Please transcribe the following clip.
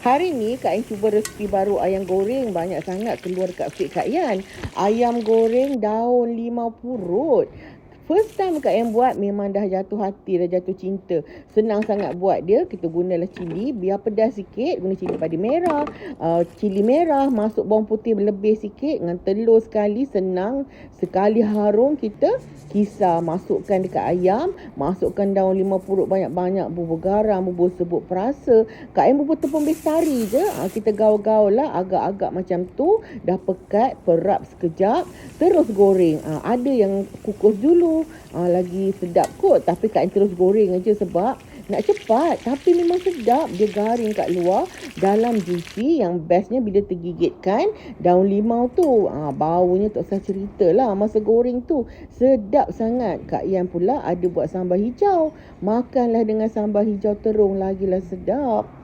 Hari ni Kak Yan cuba resipi baru ayam goreng. Banyak sangat keluar dekat feed Kak Yan. Ayam goreng daun limau purut. First time Kak yang buat memang dah jatuh hati, dah jatuh cinta. Senang sangat buat dia. Kita gunalah cili, biar pedas sikit. Guna cili padi merah, uh, cili merah, masuk bawang putih lebih sikit. Dengan telur sekali, senang. Sekali harum kita kisar. Masukkan dekat ayam. Masukkan daun lima purut banyak-banyak. Bubur garam, bubur sebut perasa. Kak yang bubur tepung bestari je. Uh, kita gaul-gaul lah agak-agak macam tu. Dah pekat, perap sekejap. Terus goreng. Uh, ada yang kukus dulu ah, lagi sedap kot. Tapi Kak Ain terus goreng aja sebab nak cepat. Tapi memang sedap. Dia garing kat luar. Dalam juicy yang bestnya bila tergigitkan daun limau tu. Ah, baunya tak usah cerita lah. Masa goreng tu sedap sangat. Kak Ian pula ada buat sambal hijau. Makanlah dengan sambal hijau terung. Lagi lah sedap